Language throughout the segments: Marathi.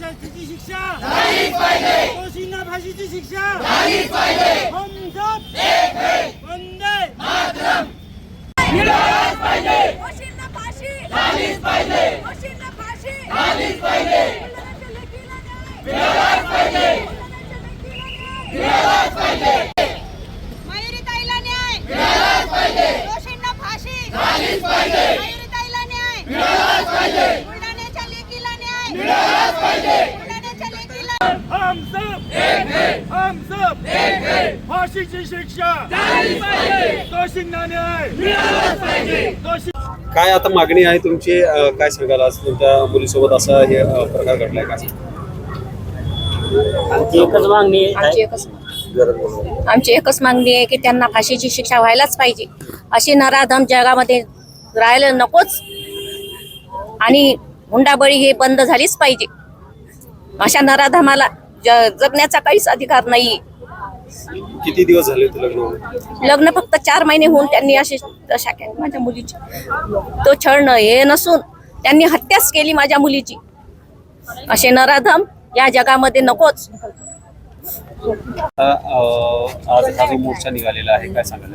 शास्त्राची शिक्षा. झालीच पाहिजे दोषींना फाशीची शिक्षा. झालीच पाहिजे. हम सब एक है वंदे मातरम. फाशीची शिक्षा. दोषींना न्याय मिळालाच पाहिजे. दोषी काय आता मागणी आहे तुमची? काय सांगाल आज तुमच्या मुलीसोबत असा हे प्रकार घडलाय का? आमची एकच मागणी आहे. आमची एकच आमची एकच मागणी आहे की त्यांना फाशीची शिक्षा व्हायलाच पाहिजे. अशी नराधम जगामध्ये राहायला नकोच. आणि हुंडाबळी हे बंद झालीच पाहिजे. अशा नराधमाला जगण्याचा काहीच अधिकार नाही. किती दिवस झाले होते लग्न होऊन? लग्न फक्त चार महिने होऊन त्यांनी अशी दशा केली माझ्या मुलीची. तो छळ न हे नसून त्यांनी हत्याच केली माझ्या मुलीची. असे नराधम या जगामध्ये नकोच. आता, अ, आज हा जो मोर्चा निघालेला आहे काय सांगाल?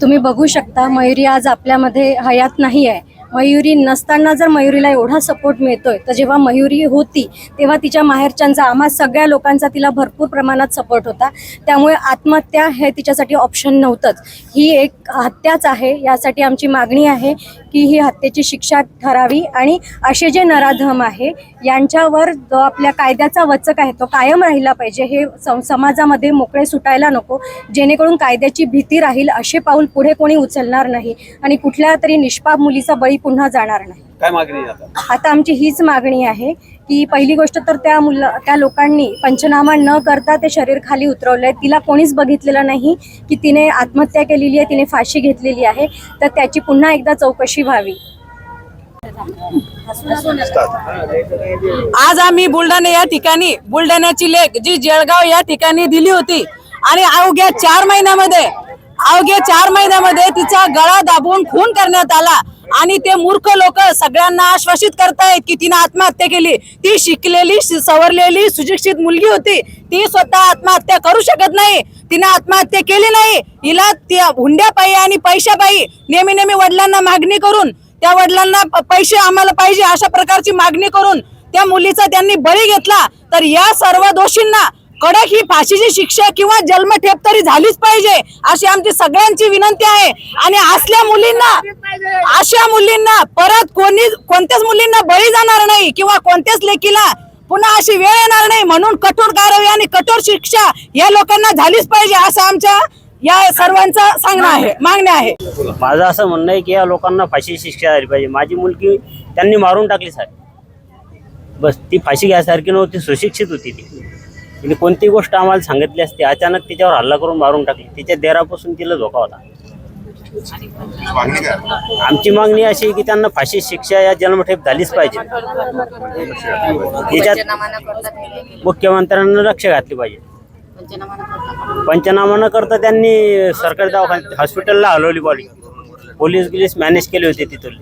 तुम्ही बघू शकता मयुरी आज आपल्यामध्ये हयात नाही आहे मयुरी नसताना जर मयुरीला एवढा सपोर्ट मिळतोय तर जेव्हा मयुरी होती तेव्हा तिच्या माहेरच्यांचा आम्हा सगळ्या लोकांचा तिला भरपूर प्रमाणात सपोर्ट होता. त्यामुळे आत्महत्या हे तिच्यासाठी ऑप्शन नव्हतंच. ही एक हत्याच आहे यासाठी आमची मागणी आहे की ही हत्येची शिक्षा ठरावी आणि असे जे नराधम आहे यांच्यावर जो आपल्या कायद्याचा वचक आहे तो कायम राहिला पाहिजे. हे सम- समाजामध्ये मोकळे सुटायला नको. जेणेकरून कायद्याची भीती राहील असे पाऊल पुढे कोणी उचलणार नाही आणि कुठल्या तरी निष्पाप मुलीचा बळी पुन्हा जाणार नाही. काय मागणी आता आमची हीच मागणी आहे की पहिली गोष्ट तर त्या मुला त्या लोकांनी पंचनामा न करता ते शरीर खाली उतरवलंय. तिला कोणीच बघितलेलं नाही की तिने आत्महत्या केलेली आहे तिने फाशी घेतलेली आहे. तर त्याची पुन्हा एकदा चौकशी व्हावी. आज आम्ही बुलढाणा या ठिकाणी बुलढाण्याची लेख जी जळगाव या ठिकाणी दिली होती. आणि अवघ्या चार महिन्यामध्ये अवघ्या चार महिन्यामध्ये तिचा गळा दाबून खून करण्यात आला. आणि ते मूर्ख लोक सगळ्यांना आश्वासित करतायत की तिने आत्महत्या केली. ती शिकलेली सवरलेली सुशिक्षित मुलगी होती. ती स्वतः आत्महत्या करू शकत नाही. तिने आत्महत्या केली नाही. हिला त्या हुंड्यापायी आणि पैशापायी नेहमी नेहमी वडिलांना मागणी करून त्या वडिलांना पैसे आम्हाला पाहिजे अशा प्रकारची मागणी करून त्या मुलीचा त्यांनी बळी घेतला तर या सर्व दोषींना कडक ही फाशीची शिक्षा किंवा जन्मठेप तरी झालीच पाहिजे अशी आमची सगळ्यांची विनंती आहे. आणि असल्या मुलींना अशा मुलींना परत कोणी कोणत्याच मुलींना बळी जाणार नाही किंवा कोणत्याच लेकीला पुन्हा अशी वेळ येणार नाही म्हणून कठोर कारवाई आणि कठोर शिक्षा या लोकांना झालीच पाहिजे असं आमच्या या सर्वांचं सांगणं आहे मागणं आहे. माझं असं म्हणणं आहे की या लोकांना फाशी शिक्षा झाली पाहिजे. माझी मुलगी त्यांनी मारून टाकली साहेब. बस ती फाशी घ्यायसारखी नव्हती सुशिक्षित होती ती. तिने कोणती गोष्ट आम्हाला सांगितली असती अचानक तिच्यावर हल्ला करून मारून टाकली. तिच्या देरापासून तिला धोका होता. आमची मागणी अशी की त्यांना फाशी शिक्षा या जन्मठेप झालीच पाहिजे. याच्यात पंचनामा न करता ते गेले. मुख्यमंत्र्यांना लक्ष घातली पाहिजे. पंचनामा न करता. त्यांनी सरकारी दवाखान्यात हॉस्पिटलला हलवली बॉडी पोलीस गिलीस मॅनेज केले होते तिथून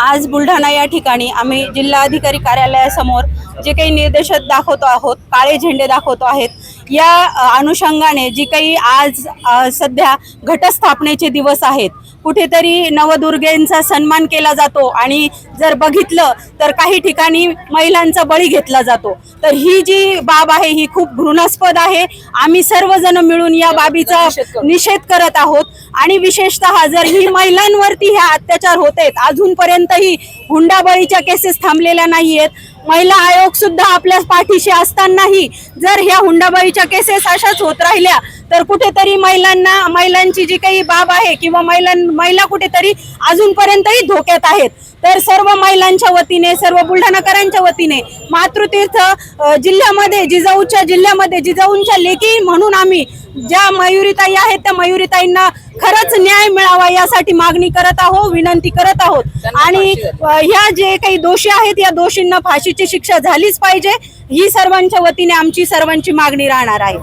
आज बुलढाणा या ठिकाणी आम्ही जिल्हाधिकारी कार्यालयासमोर जे काही निर्देश दाखवतो आहोत काळे झेंडे दाखवतो आहेत या अनुषंगाने जी काही आज सध्या घटस्थापनेचे दिवस आहेत कुठेतरी नवदुर्गेंचा सन्मान केला जातो आणि जर बघितलं तर काही ठिकाणी महिलांचा बळी घेतला जातो. तर ही जी बाब आहे ही खूप घृणास्पद आहे. आम्ही सर्वजण मिळून या बाबीचा निषेध करत आहोत. आणि विशेषतः जर ही महिलांवरती ह्या अत्याचार होत आहेत अजूनपर्यंतही हुंडाबळीच्या केसेस थांबलेल्या नाहीयेत. महिला आयोग सुद्धा आपल्या पाठीशी असतानाही जर ह्या हुंडाबाईच्या केसेस अशाच होत राहिल्या तर कुठेतरी महिलांना महिलांची जी काही बाब आहे किंवा महिलां महिला कुठेतरी अजूनपर्यंतही धोक्यात आहेत. तर सर्व महिलांच्या वतीने सर्व बुलढाणाकरांच्या वतीने मातृतीर्थ जिल्ह्यामध्ये जिजाऊच्या जिल्ह्यामध्ये जिजाऊंच्या लेखी म्हणून आम्ही ज्या मयुरीताई आहेत त्या मयुरीताईंना खरंच न्याय मिळावा यासाठी मागणी करत आहोत विनंती करत आहोत. आणि ह्या जे काही दोषी आहेत या दोषींना फाशीची शिक्षा झालीच पाहिजे. ही सर्वांच्या वतीने आमची सर्वांची मागणी राहणार आहे.